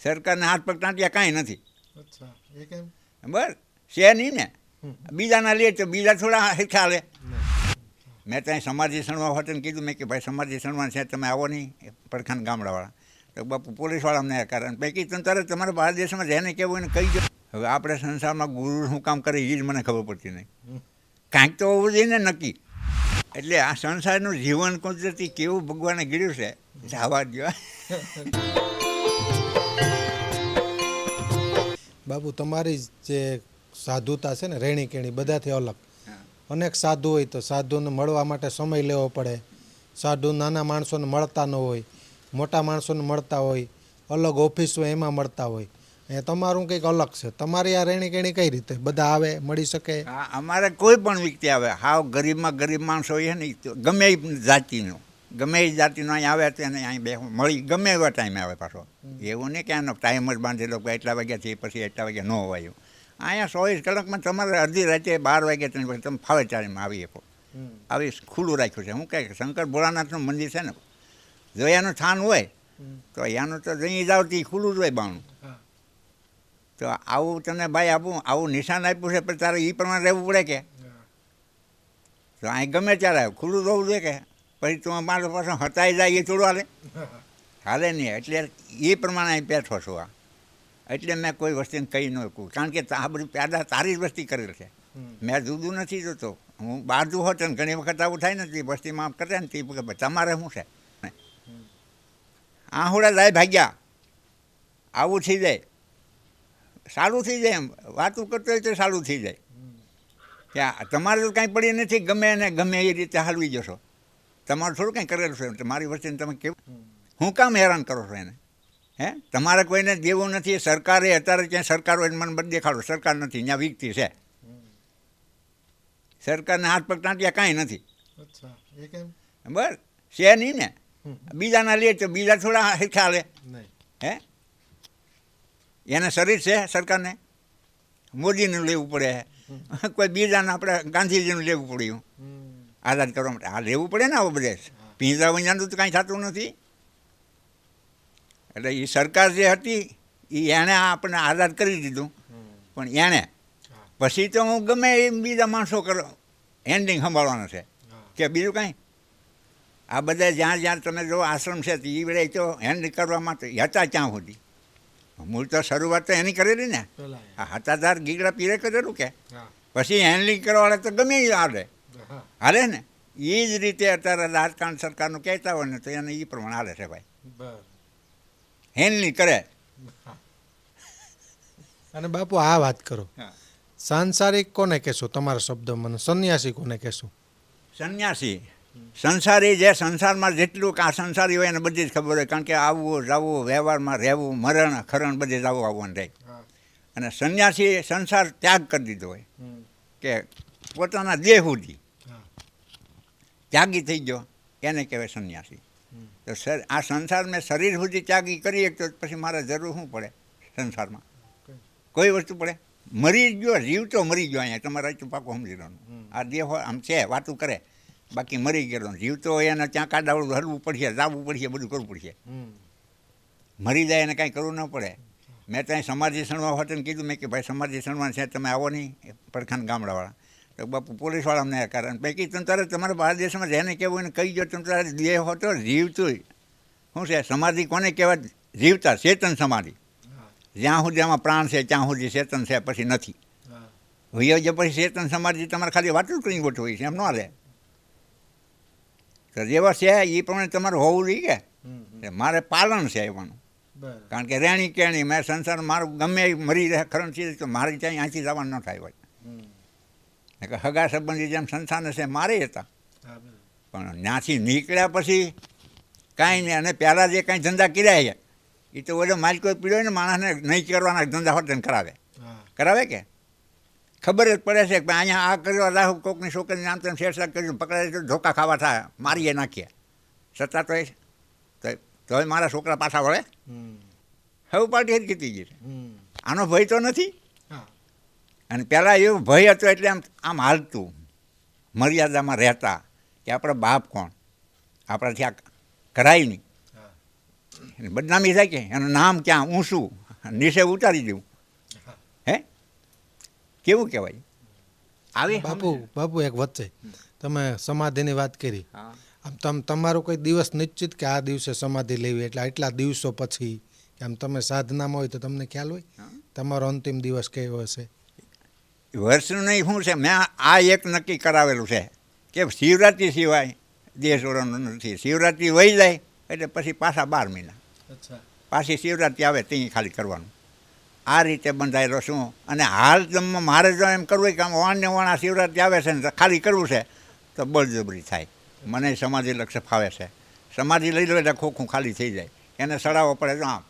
સરકારના હાથ પગ તાંટ્યા કાંઈ નથી. બરાબર છે નહીં ને. બીજાના લે તો બીજા થોડા હેઠા લે. મેં ત્યાં સમાધિ સણવા ને કીધું મેં કે ભાઈ સમાધિ સણવા છે તમે આવો નહીં પડખાન ગામડાવાળા. તો બાપુ પોલીસવાળા અમને કારણ પૈકી તમે તરત તમારા ભારત દેશમાં જેને કહેવું એને કહી દો. હવે આપણે સંસારમાં ગુરુ શું કામ કરે એ જ મને ખબર પડતી નહીં. કાંઈક તો હોવું જોઈએ ને નક્કી. એટલે આ સંસારનું જીવન કુદરતી કેવું ભગવાને ગીર્યું છે જવા દો બાબુ તમારી જે સાધુતા છે ને રેણી કેણી બધાથી અલગ. અનેક સાધુ હોય તો સાધુને મળવા માટે સમય લેવો પડે. સાધુ નાના માણસોને મળતા ન હોય મોટા માણસોને મળતા હોય અલગ ઓફિસ હોય એમાં મળતા હોય. એ તમારું કંઈક અલગ છે. તમારી આ રહેણી કેણી કઈ રીતે? બધા આવે મળી શકે? અમારે કોઈ પણ વ્યક્તિ આવે. હાવ ગરીબમાં ગરીબ માણસ હોય ને ગમે જાતિનો. ગમે એ જાતિનો અહીં આવે તો એને અહીં બે મળી ગમે એવા ટાઈમે આવે પાછો. એવું નહીં કે આનો ટાઈમ જ બાંધેલો કે એટલા વાગ્યાથી પછી એટલા વાગ્યા ન હોવાયું. અહીંયા ચોવીસ કલાકમાં તમારે અડધી રાતે બાર વાગ્યા ત્રણ વાગે તમે ફાવે ચાલીમાં આવી શકો. આવી ખુલ્લું રાખ્યું છે. હું કહે શંકર ભોળાનાથનું મંદિર છે ને જો એનું થાન હોય તો અહીંયાનું તો જઈ જાવ તે ખુલ્લું જ હોય બાણું. તો આવું તને ભાઈ આપું આવું નિશાન આપ્યું છે પણ તારે એ પ્રમાણે રહેવું પડે કે? તો અહીં ગમે ત્યારે ખુલ્લું રહેવું જોઈએ કે? પછી તું મારો પાછો હતાઈ જાય એ થોડું હાલે. હાલે નહીં એટલે એ પ્રમાણે અહીં બેઠો છું આ. એટલે મેં કોઈ વસ્તુને કહી ન કહું કારણ કે આ બધું પેદા તારી જ વસ્તી કરેલ છે. મેં જુદું નથી જોતો. હું બહાર જુ હોત ને ઘણી વખત આવું થાય ને તે વસ્તીમાં કરે ને તે તમારે શું છે? આહુડા જાય ભાગ્યા. આવું થઈ જાય. સારું થઈ જાય એમ. વાતું કરતો હોય તો સારું થઈ જાય. કે તમારે તો કાંઈ પડી નથી ગમે એને ગમે એ રીતે હાલવી જશો. તમારું થોડું કંઈ કરેલું છે. તમારી વચ્ચે તમે કેવું? હું કામ હેરાન કરો છો એને? હે? તમારે કોઈને દેવું નથી. સરકારે અત્યારે ત્યાં સરકાર હોય મને બધે દેખાડો. સરકાર નથી. ત્યાં વીકતી છે. સરકારના હાથ પગ ટાંટિયા કાંઈ નથી. બસ. છે નહીં ને. બીજાના લે તો બીજા થોડા હેઠા લે. હે? એને શરીર છે સરકારને? મોદીનું લેવું પડે. કોઈ બીજાને આપણે ગાંધીજીનું લેવું પડ્યું. આઝાદ કરવા માટે. આ લેવું પડે ને આવું બધે. પીંજરા વિંજાનું તો કાંઈ થતું નથી. એટલે એ સરકાર જે હતી એ એણે આપણને આઝાદ કરી દીધું. પણ એણે. પછી તો હું ગમે એ બીજા માણસો કરો હેન્ડિંગ સંભાળવાનો છે. કે બીજું કાંઈ? આ બધા જ્યાં જ્યાં તમે જો આશ્રમ છે એ બધા તો હેન્ડ કરવા માટે હતા ક્યાં સુધી. મૂળ તો શરૂઆત તો એની કરેલી ને. આ હતાધાર ગીગડા પીરે કરેલું કે. પછી હેન્ડલિંગ કરવાવાળા તો ગમે એ હાલે ને? એ જ રીતે અત્યારે રાજકારણ સરકારનું કહેતા હોય ને તો એને એ પ્રમાણે હાલે છે ભાઈ. હેન નહીં કરે. અને બાપુ આ વાત કરો. સાંસારિક કોને કહેશો તમારા શબ્દ મને સંન્યાસી કોને કહેશો? સંન્યાસી. સંસારી જે સંસારમાં જેટલું કાં સંસારી હોય એને બધી જ ખબર હોય કારણ કે આવવું જવું વ્યવહારમાં રહેવું મરણ ખરણ બધે જવું આવવાનું રહે. અને સંન્યાસી સંસાર ત્યાગ કરી દીધો હોય કે પોતાના દેહ સુધી. ત્યાગી થઈ ગયો. એને કહેવાય સંન્યાસી. તો સર આ સંસાર મેં શરીર સુધી ત્યાગી કરીએ તો પછી મારે જરૂર શું પડે સંસારમાં? કોઈ વસ્તુ પડે? મરી જ ગયો જીવ તો મરી ગયો અહીંયા. તમારે તો પાકો સમજી લેવાનું આ દેહ આમ છે વાતું કરે. બાકી મરી ગયેલો. જીવ તો એને ત્યાં કાડાવડું હરવું પડશે લાવવું પડશે બધું કરવું પડશે. મરી જાય એને કાંઈ કરવું ન પડે. મેં ત્યાં સમાધિ સણવા હોતે કીધું મેં કે ભાઈ સમાધિ સણવા છે તમે આવો નહીં પડખાન ગામડાવાળા. તો બાપુ પોલીસવાળા અમને કારણ પૈકી તમે તારે તમારા ભારત દેશમાં જેને કહેવું એને કહી દો તમે તારે દેહ હોતો જીવતું શું છે? સમાધિ કોને કહેવાય? જીવતા ચેતન સમાધિ. જ્યાં સુધી આમાં પ્રાણ છે ત્યાં સુધી ચેતન છે પછી નથી. હોય જે પછી ચેતન સમાધિ તમારે ખાલી વાતું કરી ગોઠવી છે એમ ન રહે. તો જેવા છે એ પ્રમાણે તમારે હોવું જોઈએ. કે મારે પાલન છે એવાનું. કારણ કે રેણી કેણી મેં સંસાર મારું ગમે મરી રહે ખરણ છે તો મારે ત્યાં અહીંથી જવાનું ન થાય હોય. હગા સંબંધી જેમ સંસ્થાન હશે મારે હતા. પણ ત્યાંથી નીકળ્યા પછી કાંઈ નહીં અને પહેલાં જે કાંઈ ધંધા કર્યા છે એ તો ઓલો માલિકો પીડ્યો ને માણસને નહીં કરવાના ધંધા હોય ને કરાવે. કરાવે કે? ખબર જ પડે છે કે અહીંયા આ કર્યો રાહુ કોકની છોકરીને આમ તેમ શેરશાક કર્યું પકડાય તો ધોકા ખાવા થાય મારીએ નાખીએ. છતાં તો તો તોય મારા છોકરા પાછા વળે. હવે પાર્ટી જ કીધી ગઈ છે આનો ભય તો નથી? અને પહેલાં એવો ભય હતો એટલે આમ આમ હાલતું. મર્યાદામાં રહેતા કે આપણા બાપ કોણ? આપણાથી આ કરાય નહીં. બદનામી થાય કે એનું નામ ક્યાં? ઊંચું નીચે ઉતારી દઉં. હે? કેવું કહેવાય? આવી? બાપુ બાપુ એક વચ્ચે તમે સમાધિની વાત કરી. આમ તમ તમારો કોઈ દિવસ નિશ્ચિત કે આ દિવસે સમાધિ લેવી? એટલે એટલા દિવસો પછી કે આમ તમે સાધનામાં હોય તો તમને ખ્યાલ હોય? તમારો અંતિમ દિવસ કેવો હશે? વર્ષનું નહીં શું છે? મેં આ એક નક્કી કરાવેલું છે કે શિવરાત્રિ સિવાય દેશ છોડવાનું નથી. શિવરાત્રિ વહી જાય એટલે પછી પાછા બાર મહિના. પાછી શિવરાત્રિ આવે ત્યાં ખાલી કરવાનું. આ રીતે બંધાયેલો શું અને હાલ જમવા મારે જો એમ કરવું હોય કે આમ વાણને વાણા શિવરાત્રિ આવે છે ને ખાલી કરવું છે તો બળજબરી થાય. મને સમાધિ લક્ષ્ય ફાવે છે. સમાધિ લઈ લો એટલે ખોખું ખાલી થઈ જાય. એને સડાવવો પડે તો આમ.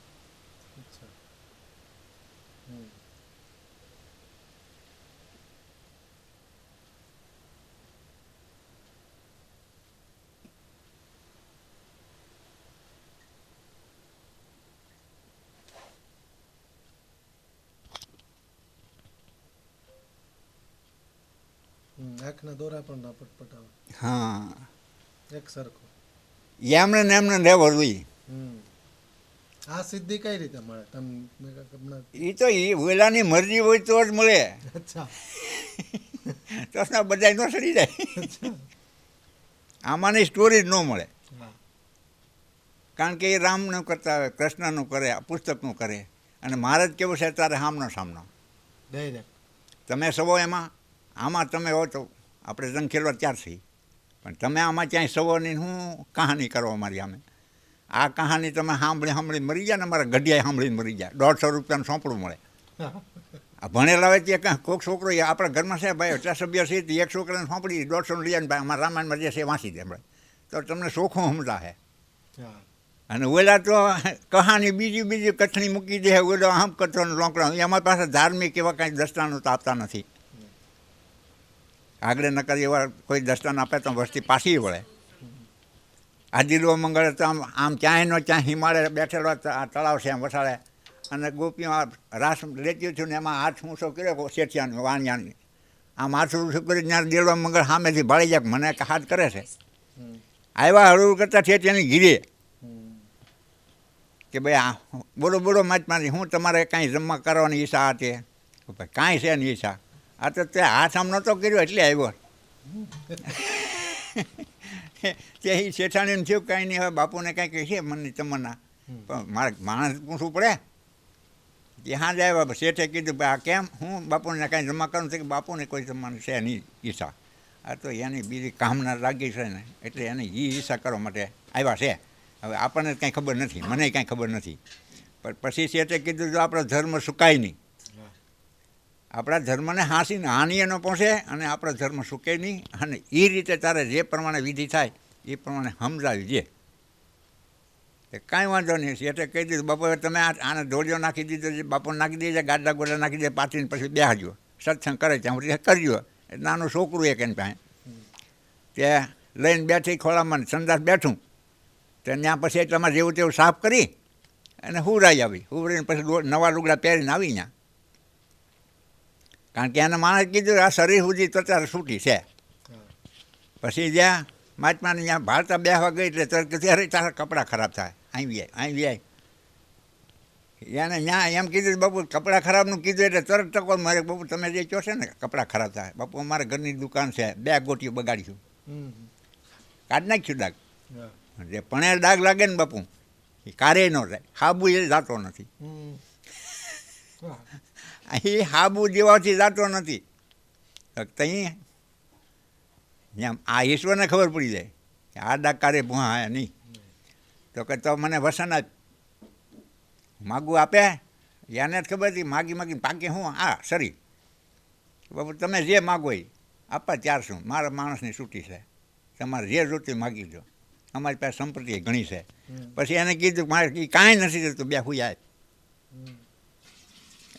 આંખના દોરા પણ ના પટપટાવે હા. એક સરખો. એમને ને એમને રહેવું જોઈએ. આ સિદ્ધિ કઈ રીતે મળે? તમે મેં કાંઈક હમણાં એ તો એ વેલાની મરજી હોય તો જ મળે. અચ્છા. તો બધા ન સડી જાય. આમાંની સ્ટોરી જ ન મળે. કારણ કે એ રામનું કરતા હોય કૃષ્ણનું કરે આ પુસ્તકનું કરે. અને મારે જ કેવું છે તારે સામનો. સામનો તમે સવો એમાં આમાં તમે હો તો આપણે જંગ ખેલવા ત્યાર પણ તમે આમાં ક્યાંય સવોની હું કહાની કરવા મારી આમે આ કહાની તમે સાંભળી સાંભળી મરી ગયા ને મારા ગઢિયાએ સાંભળીને મરી ગયા દોઢસો રૂપિયાનું સોંપડું મળે. આ ભણેલા હોય તે કોઈક છોકરો આપણા ઘરમાં છે ભાઈ એટલા સભ્ય છે તે એક છોકરાને સોંપડી દોઢસો લઈ જાય ને ભાઈ અમારા રામાયણમાં જે છે વાંચી દે હમણાં તો તમને શોખું સમજા હે. અને ઓલા તો કહાની બીજી બીજી કથણી મૂકી દે ઓલો આમ કથો લોકડા. એમાં પાસે ધાર્મિક એવા કાંઈ દસ્તાનો તો આપતા નથી. આગળ નકર એવા કોઈ દર્શન આપે તો વસ્તી પાછી વળે. આ દિલવો મંગળ તો આમ આમ ક્યાંયનો ક્યાં હિમાલય બેઠેલો આ તળાવ છે એમ વસાડે. અને ગોપીઓ રાસ લેતી છું ને એમાં હાથ ઊંચો કર્યો શેઠિયાનો, વાણિયાની. આમ હાથ ઊંચો કરી ત્યાં દિલવા મંગળ સામેથી ભાળી જાય મને હાથ કરે છે. આવ્યા હળવું કરતા શેઠિયાની હમ. કે ભાઈ આ બોલો બોલો મારી હું તમારે કાંઈ જમવા કરવાની ઈચ્છા હતી? કાંઈ છે ને ઈચ્છા. આ તો તે હાથ આમ નહોતો કર્યો એટલે આવ્યો. તે એ શેઠાણીને થયું કાંઈ નહીં હવે બાપુને કાંઈ કહે છે મનની તમન્ના પણ મારે માણસ પૂછવું પડે. કે હા જ આવ્યા શેઠે કીધું આ કેમ? હું બાપુને કાંઈ જમા કરું? છું કે બાપુને કોઈ જમવાનું છે નહીં ઈચ્છા. આ તો એની બીજી કામના લાગી છે ને એટલે એને એ ઈચ્છા કરવા માટે આવ્યા છે. હવે આપણને કાંઈ ખબર નથી મને કાંઈ ખબર નથી. પણ પછી શેઠે કીધું જો આપણો ધર્મ સુકાય નહીં. આપણા ધર્મને હાંસીને હાનિએ ન પહોંચે અને આપણો ધર્મ સુકે નહીં. અને એ રીતે તારે જે પ્રમાણે વિધિ થાય, એ પ્રમાણે સમજાવી દે એ કાંઈ વાંધો નહીં. એટલે કહી દીધું, બાપુ, તમે આને દોડીઓ નાખી દીધો છે, બાપુ નાખી દેજે ગાડા ગોડા નાખી દે, પાથરીને પછી બેહાજો સત્સંગ કરે ત્યાં સુધી કરજો. નાનું છોકરું એક એની પાસે. તે લઈને બેઠી ખોળામાં સંદાસ બેઠું. તો ત્યાં પછી તમારે જેવું તેવું સાફ કરી અને હુરાઈ આવી. હુરાઈને પછી નવા લુગડા પહેરીને આવી ત્યાં. કારણ કે એને માણસ કીધું આ શરીર સુધી ત્વચા છૂટી છે. પછી જ્યાં માચમાને ત્યાં ભારતા બેસવા ગઈ એટલે તરત ત્યારે તારા કપડાં ખરાબ થાય. અહીં વ્યાય અહીં વ્યાય. એને ત્યાં એમ કીધું બાપુ કપડાં ખરાબનું કીધું એટલે તરત ટકો મારે બાપુ તમે જે કહો છો ને કપડાં ખરાબ થાય. બાપુ અમારે ઘરની દુકાન છે બે ગોટીઓ બગાડીશું. કાઢી નાખ્યું ડાગ જે પણેર ડાગ લાગે ને બાપુ એ કારે ન થાય હાબુ એ જાતો નથી. એ હાબુ જેવાથી જાતો નથી. અહીં એમ આ ઈશ્વરને ખબર પડી જાય કે આ ડાકારે ભૂહા નહીં. તો કે તો મને વસન જ માગું આપે? એને જ ખબર હતી માગી માગી પાકે હું? આ સરી. બાબુ તમે જે માગો એ આપવા ત્યાર શું? મારા માણસની છૂટી છે. તમારે જે જોતી માગી દો અમારી પાસે સંપત્તિ ઘણી છે. પછી એને કીધું કે મારે કાંઈ નથી થતું. બે હુયા.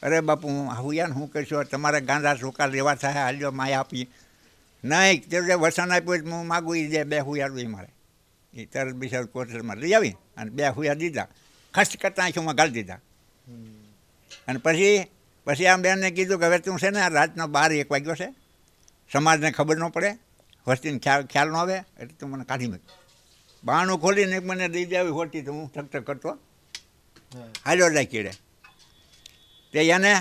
અરે બાપુ હું હુયાને શું કહીશું તમારે ગાંધા ચોખા લેવા થાય હાલ્યો માયા આપી. નહીં તે જે વસન આપ્યું હું માગું એ જે બે હુયા દઈ મારે. એ તરત બિચાર કોટરમાં લઈ આવી અને બે હુયા દીધા. ખર્ચ કરતા આંખોમાં ગાળી દીધા. અને પછી પછી આમ બેનને કીધું કે હવે તું છે ને આ રાતનો બાર એક વાગ્યો છે. સમાજને ખબર ન પડે. વસ્તીને ખ્યાલ ખ્યાલ ન આવે એટલે તું મને કાઢી મૂક બાણું ખોલીને મને દઈ દેવી હોતી તો હું ઠક ઠક કરતો હાલ્યો જાય કીડે. તે એને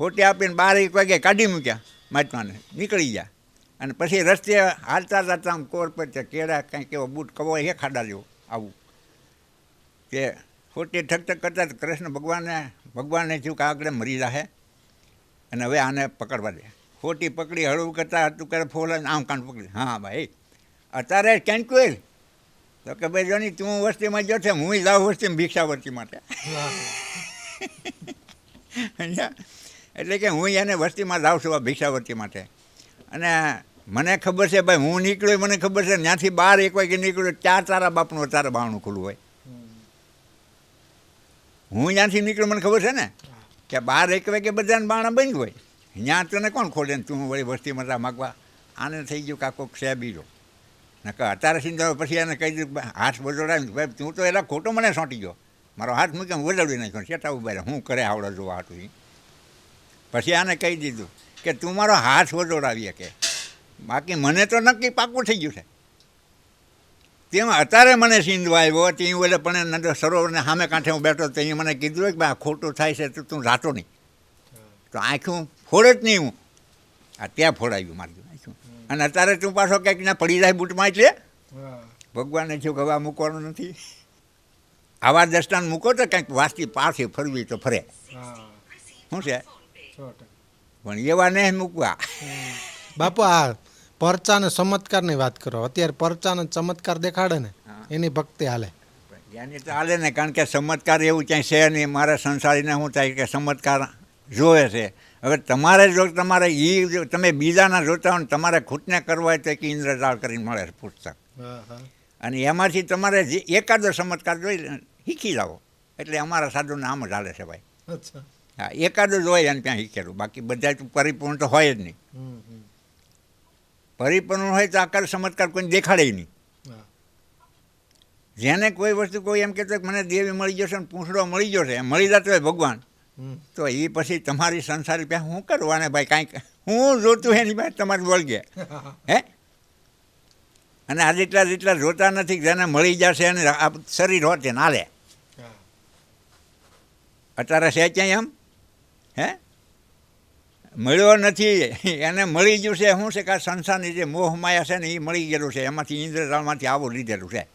હોટી આપીને બાર એક વાગે કાઢી મૂક્યા મહાત્માને નીકળી ગયા. અને પછી રસ્તે હાલતા હાલતા આમ કોર પર કેળા કંઈક એવો બૂટ કવો એ ખાડા જેવો આવું. તે ખોટી ઠક ઠક કરતા કૃષ્ણ ભગવાને ભગવાનને થયું કે આગળ મરી જાહે. અને હવે આને પકડવા દે. ખોટી પકડી હળવું કરતા હતું કરે ફોલ આમ કાન પકડી. હા ભાઈ. અત્યારે કોઈ તો કે ભાઈ જોની તું વસ્તીમાં જો છે, હું જાઉં વસ્તીમાં ભિક્ષાવર્તી માટે. સમજ્યા? એટલે કે હું એને વસ્તીમાં જાઉં છું આ ભિક્ષાવર્તી માટે. અને મને ખબર છે ભાઈ હું નીકળ્યો મને ખબર છે ત્યાંથી બાર એક વાગે નીકળ્યો ચાર તારા બાપનું તારા બાણું ખુલ્લું હોય. હું ત્યાંથી નીકળ્યો મને ખબર છે ને? કે બાર એક વાગે બધાને બાણા બંધ હોય. ત્યાં તને કોણ ખોલે ને તું વળી વસ્તીમાં જા માગવા? આને થઈ ગયું કાકો છે બીજો. નકર અત્યારે સિંધા પછી એને કહી દીધું "ભાઈ, હાથ વજોડાવી ભાઈ તું તો એલા ખોટો મને સોંટી ગયો. મારો હાથ મૂકીને વડાવી નાખ્યો શેટા ઊભા હું કરે આવડે જોવા હતું ઈ. પછી આને કહી દીધું કે તું મારો હાથ વજોડાવીએ કે. બાકી મને તો નક્કી પાકું થઈ ગયું છે. તેમ અત્યારે મને સિંધવા આવ્યો ત્યાં ઓલે પણ સરોવરને સામે કાંઠે હું બેઠો તો એ મને કીધું કે ભાઈ આ ખોટું થાય છે તો તું રાતો નહીં. તો આંખું ફોડે જ નહીં હું. આ ત્યાં ફોડાવ્યું મારું આંખું અને અત્યારે તું પાછો કંઈક ના પડી જાય બૂટમાં એટલે? ભગવાનને જો ગવા મૂકવાનું નથી. આવા દસ્તાન મૂકો તો કંઈક વાસ્તી પાછી ફરવી તો ફરે. શું છે? પણ એવા નહીં મૂકવા. બાપુ આ પરચા ને ચમત્કારની વાત કરો. અત્યારે પરચા ને ચમત્કાર દેખાડે ને એની ભક્તિ હાલે. એની તો હાલે ને કારણ કે ચમત્કાર એવું ક્યાંય છે નહીં. મારા સંસારીને શું થાય કે ચમત્કાર જોવે છે. હવે તમારે જો તમારે એ તમે બીજાના જોતા હોય તમારે ખૂટને કરવા હોય તો એક ઇન્દ્રજાળ કરીને મળે પુસ્તક. અને એમાંથી તમારે જે એકાદો ચમત્કાર જોઈ શીખી લાવો એટલે અમારા સાધુને નામ જ હાલે છે ભાઈ. અચ્છા. હા એકાદું જ હોય એને ત્યાં શીખેલું. બાકી બધા પરિપૂર્ણ તો હોય જ નહીં. પરિપૂર્ણ હોય તો આકાર ચમત્કાર કોઈને દેખાડે નહીં. જેને કોઈ વસ્તુ કોઈ એમ કહેતો કે મને દેવી મળી જશે ને પૂંછડો મળી જશે મળી જતો હોય ભગવાન. તો એ પછી તમારી સંસારી પાસે શું કરવાને ભાઈ કાંઈક હું જોતું એની પાસે તમારે વળગે. હે? અને આ જેટલા જેટલા જોતા નથી કે જેને મળી જશે અને આ શરીર હોતે ના હા. અત્યારે છે ક્યાંય એમ? હે? મળ્યો નથી. એને મળી ગયું છે. શું છે કે આ સંસારની જે મોહ માયા છે ને એ મળી ગયેલું છે. એમાંથી ઇન્દ્રજાળમાંથી આવું લીધેલું છે.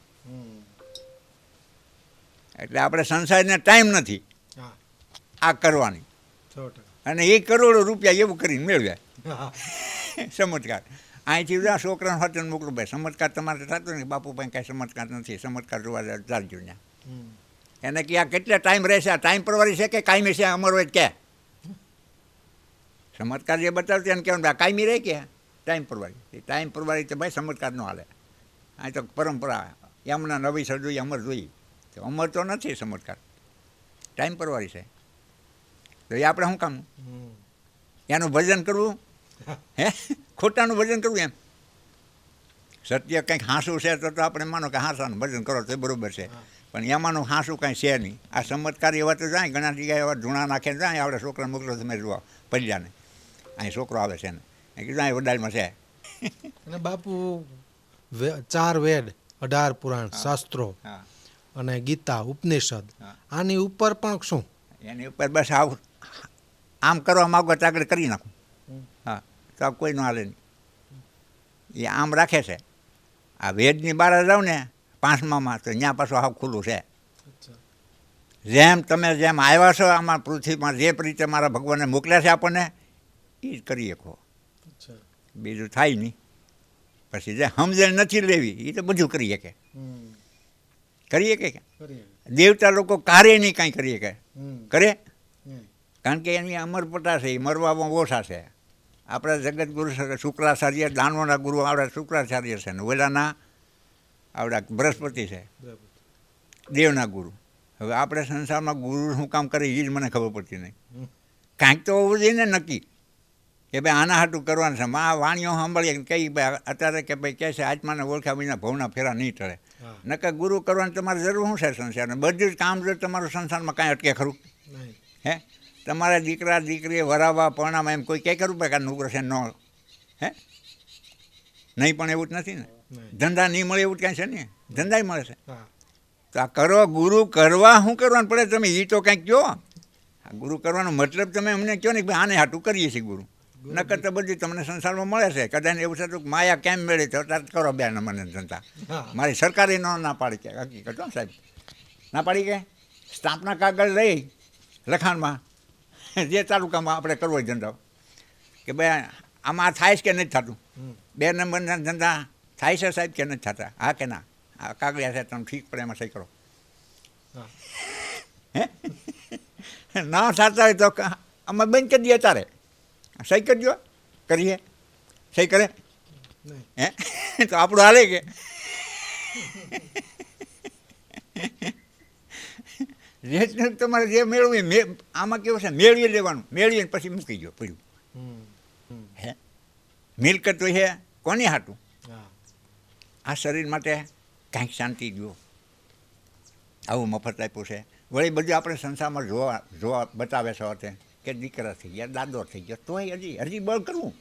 એટલે આપણે સંસારને ટાઈમ નથી આ કરવાની. અને એ કરોડો રૂપિયા એવું કરીને મેળવ્યા. ચમત્કાર અહીંથી આ છોકરાને હોટલ મોકલું. ભાઈ ચમત્કાર તમારે થતો ને બાપુ ભાઈ કાંઈ ચમત્કાર નથી. ચમત્કાર જોવા જાજો ત્યાં. એને કે આ કેટલા ટાઈમ રહેશે? આ ટાઈમ પરવારી છે કે કાયમી છે? અમર હોય કે. ચમત્કાર જે બતાવતી એને કહેવાનું આ કાયમી રહે કે? ટાઈમ પરવારી. એ ટાઈમ પરવારી તો ભાઈ ચમત્કાર ન હાલે. આ તો પરંપરા. એમના નવી સર્જોઈ અમર જોઈ. તો અમર તો નથી ચમત્કાર. ટાઈમ પરવારી છે. તો એ આપણે શું હમ. એનું ભજન કરવું? હે? ખોટાનું ભજન કરવું એમ? સત્ય કંઈક હાંસું છે તો તો આપણે માનો કે હાંસાનું ભજન કરો તો એ બરોબર છે. પણ એમાંનું હાંસું કાંઈ છે નહીં. આ ચમત્કાર એવા તો જાય ઘણા જગ્યાએ એવા ધૂણા નાખે જાય આપણે છોકરાને મોકલો તમે જુઓ પલ્યાને અહીં છોકરો આવે છે ને એ કીધું અહીં વડાલમાં છે. અને બાપુ ચાર વેદ અઢાર પુરાણ શાસ્ત્રો અને ગીતા ઉપનિષદ. આની ઉપર પણ શું? એની ઉપર બસ આવું આમ કરવા માગો તો આગળ કરી નાખું. હા તો કોઈ ન હાલે. નહીં એ આમ રાખે છે. આ વેદની બહાર જાવ ને પાંચમામાં તો ત્યાં પાછું હાવ ખુલ્લું છે. જેમ તમે જેમ આવ્યા છો આમાં પૃથ્વીમાં જે રીતે મારા ભગવાને મોકલ્યા છે આપણને એ જ કરી શકો. બીજું થાય નહીં. પછી જે સમજણ નથી લેવી એ તો બધું કરી શકે. કરી શકે કે? દેવતા લોકો કાર્ય નહીં કાંઈ કરી શકે. કરે? કારણ કે એની અમરપટા છે એ મરવામાં ઓછા છે. આપણા જગતગુરુ શુક્રાચાર્ય દાનવના ગુરુ આપણા શુક્રાચાર્ય છે ને ઓલાના આપણા બૃહસ્પતિ છે. દેવના ગુરુ. હવે આપણે સંસારમાં ગુરુ શું કામ કરે એ જ મને ખબર પડતી નહીં. કાંઈક તો હોવું જોઈએ ને નક્કી. કે ભાઈ આના હાટું કરવાનું છે. આ વાણીઓ સાંભળીએ કે કઈ ભાઈ અત્યારે કે ભાઈ કહે છે આત્માને ઓળખા વિના ભવના ફેરા નહીં ટળે. નકર ગુરુ કરવાની તમારે જરૂર શું છે સંસારને બધું જ કામ જો તમારું સંસારમાં કાંઈ અટકે ખરું? હે? તમારા દીકરા દીકરી વરાવા પરણામાં એમ કોઈ ક્યાંય કરવું પડે કે નુકરશે છે ન હે? નહીં પણ એવું જ નથી ને. ધંધા નહીં મળે એવું ક્યાં છે ને? ધંધાય મળે છે. તો આ કરો ગુરુ કરવા શું કરવાનું પડે? તમે એ તો કંઈક કહો. આ ગુરુ કરવાનો મતલબ તમે અમને કહો ને કે ભાઈ આને હાટું કરીએ છીએ ગુરુ. નકર તો બધું તમને સંસારમાં મળે છે. કદાચ એવું છે તો માયા કેમ મેળે તો કરો બે મને ધંધા. મારી સરકારે ન ના પાડી કે હકીકત હો સાહેબ. ના પાડી કે? સ્ટાફના કાગળ લઈ લખાણમાં. જે તાલુકામાં આપણે કરવો ધંધો. કે ભાઈ આમાં થાય છે કે નથી થતું? બે નંબરના ધંધા. થાય છે સાહેબ કે નથી થતા? હા કે ના? આ કાગળિયા સાહેબ તમે ઠીક પડે એમાં સહી કરો. હે. ના થતા હોય તો અમે આમાં બંધ કરી દઈએ તારે. સહી કરજો. કરીએ. સહી કરે? હે? તો આપણું હાલે કે? જે તમારે જે મેળવી મે આમાં કેવું છે? મેળવી લેવાનું. મેળવીને પછી મૂકી ગયો પડ્યું હે? મિલકત તો છે કોની હાટું? આ શરીર માટે કાંઈક શાંતિ જુઓ આવું મફત આપ્યું છે. વળી બધું આપણે સંસારમાં જોવા જોવા બતાવે છે હોતે કે દીકરા થઈ ગયા, દાદો થઈ ગયો, તોય હજી હજી બળ કરવું.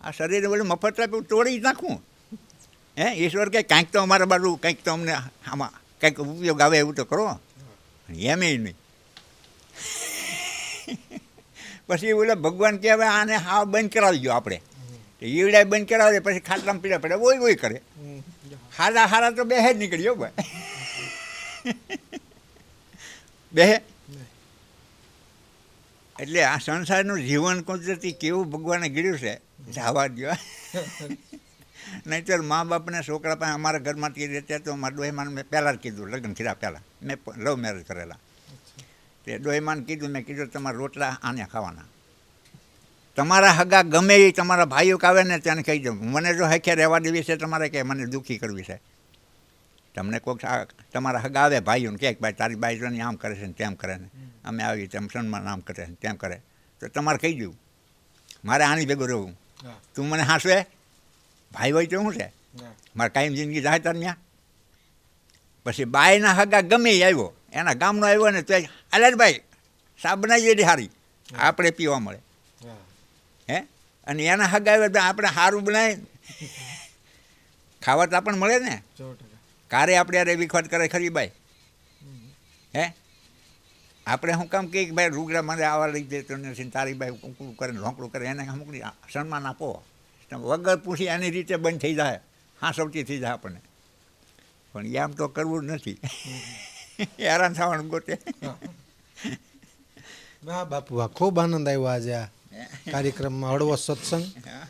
આ શરીરને વળી મફત આપ્યું, તોડી નાખવું. હે, ઈશ્વર કે કાંઈક તો અમારા બાજુ, કંઈક તો અમને આમાં કંઈક ઉપયોગ આવે એવું તો કરો. એમ નહીં. પછી ઓલા ભગવાન કહેવાય, આને હા બંધ કરાવી ગયો આપણે. ઈવડાય બંધ કરાવે પછી ખાટલામાં પીડા પડે ઓય ઓય કરે. હારા હારા તો બે જ નીકળ્યો ભાઈ. બે એટલે આ સંસારનું જીવન કુદરતી કેવું ભગવાને ગીર્યું છે જવા દો નહીંતર મા બાપને છોકરા પાસે અમારા ઘરમાંથી રહેતા તો મારા ડોહીમાન મેં પહેલાં જ કીધું લગ્ન થયા પહેલાં. મેં લવ મેરેજ કરેલા. તે ડોહીમાન કીધું મેં કીધું તમારા રોટલા આને ખાવાના. તમારા હગા ગમે એ તમારા ભાઈઓ કાવે આવે ને તેને કહી દઉં. મને જો હેખે રહેવા દેવી છે તમારે કે મને દુઃખી કરવી છે? તમને કોઈક તમારા હગા આવે ભાઈઓને ક્યાંક કે ભાઈ તારી બાઈ જોની આમ કરે છે ને તેમ કરે ને. અમે આવી તેમ સન્માન આમ કરે ને તેમ કરે. તો તમારે કહી દઉં. મારે આની ભેગું રહેવું. તું મને હાંસવે? ભાઈ હોય તો શું છે? મારે કાયમ જિંદગી જાય તાર ત્યાં પછી બાયના હગા ગમે આવ્યો. એના ગામનો આવ્યો ને તો અલે ભાઈ સાબ બનાવી દે સારી આપણે પીવા મળે. હા? અને એના હગાવે તો આપણે સારું બનાવી ખાવા તો આપણને મળે ને? કારે આપણે યારે વિખવાટ કરે ખરી ભાઈ હે? આપણે શું કામ કહીએ કે ભાઈ રૂગડા મને આવા લઈ દે તો નથી તારી ભાઈ કુંકડું કરે રોકડું કરે એને અમુક સન્માન આપો. વગર પૂછી એની રીતે બંધ થઈ જાય. હા સૌથી થઈ જાય આપણને. પણ એમ તો કરવું જ નથી. હેરાન થવાનું ગોતે. વાહ બાપુ આ ખૂબ આનંદ આવ્યો આજે આ. કાર્યક્રમમાં હળવો સત્સંગ.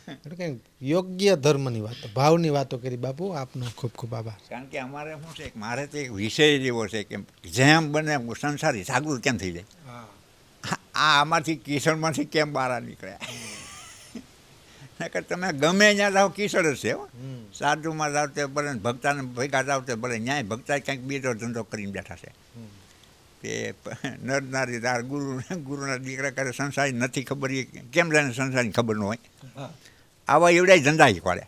એટલે કે યોગ્ય ધર્મની વાતો ભાવની વાતો કરી. બાપુ આપનો ખૂબ ખૂબ આભાર. કારણ કે અમારે શું છે કે મારે તો એક વિષય જેવો છે કે જેમ બને સંસારી જાગૃત કેમ થઈ જાય આ આમાંથી કિશોરમાંથી કેમ બહાર નીકળ્યા? નકર તમે ગમે ત્યાં જાઓ કિશોર જ છે. સાધુમાં જાવ તે ભલે ને ભક્તાને ભેગા જાવ તે ભલે ન્યાય ભક્તા ક્યાંક બીજો ધંધો કરીને બેઠા છે. તે નર નારી તાર ગુરુ ગુરુના દીકરા કરે સંસારી નથી ખબર એ કેમ જાણે સંસારની ખબર ન હોય? આવા એવડાય ધંધા શીખવાડે